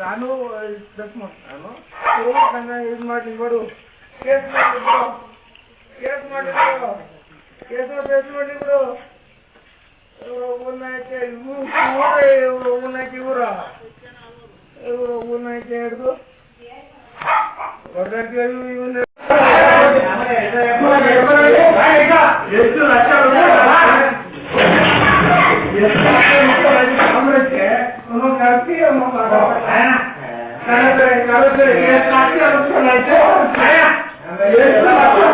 ನಾನು ಜಸ್ಟ್ ಮಾಡ್ತಾನು ನಾನು ಇದು ಮಾಡಿ ನೋಡು ಕೇಸ್ ಮಾಡಿದ್ರು ಕೇಸ್ ಮಾಡಿದ್ರು ಕೇಸ್ ಕೇಸ್ ಮಾಡಿದ್ರು ಊರ್ನಾಯ್ಕೆ ಊರೇ ಇವರು ಊರ್ನಾಯ್ಕೆ ಇವರ ಇವರು ಊರ್ನಾಯ್ಕೆ ಹಿಡಿದು ಎಷ್ಟು ಲಕ್ಷ ಕಾಂಗ್ರೆಸ್ಗೆ ಒಂದೊಂದು ಅರ್ಜಿ ಒಂದೊಂದು ಕಳೆದ್ರೆ ಕಳೆದ್ರೆ ಎಷ್ಟು ಅರ್ಜಿ ಅನುಷ್ಠಾನ ಆಯ್ತು Amém.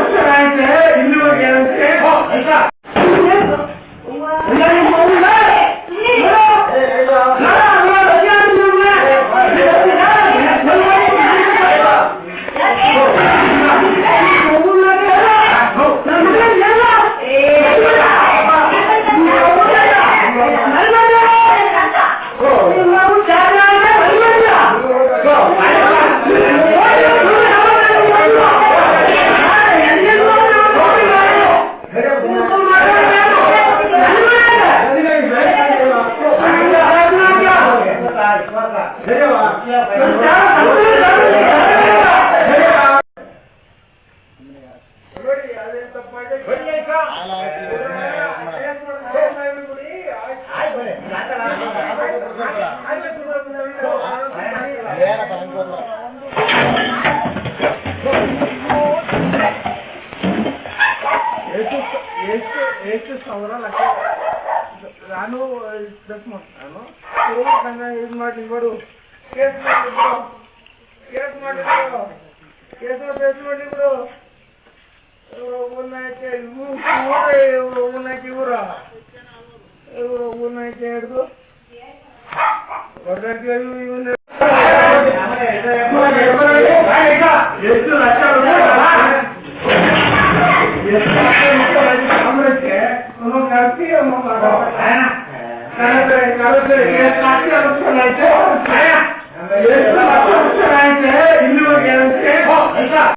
ನಾನು ದಸ್ ನಾನು ಕೋವಿಡ್ ಇದು ಮಾಡಿ ಬಿಡು ಕೇಸ್ ಮಾಡಿಬಿಡು ಕೇಸ್ ಮಾಡಿಬಿಡು ಕೇಸ್ ಬೇಸ್ ಇವು ಕೂಡ ಇವರು ಉನ್ನಕ್ಕೆ ಇವರ ಇವರು ಉನ್ನಕ್ಕೆ ಹಿಡಿದು ಎಷ್ಟು ಲಕ್ಷ ಅಮೃತಕ್ಕೆ ನಮ್ಮ ಕರ್ತೀಯ ನಮ್ಮ ಕರೆಕ್ಟ್ ಕರೆಕ್ಟ್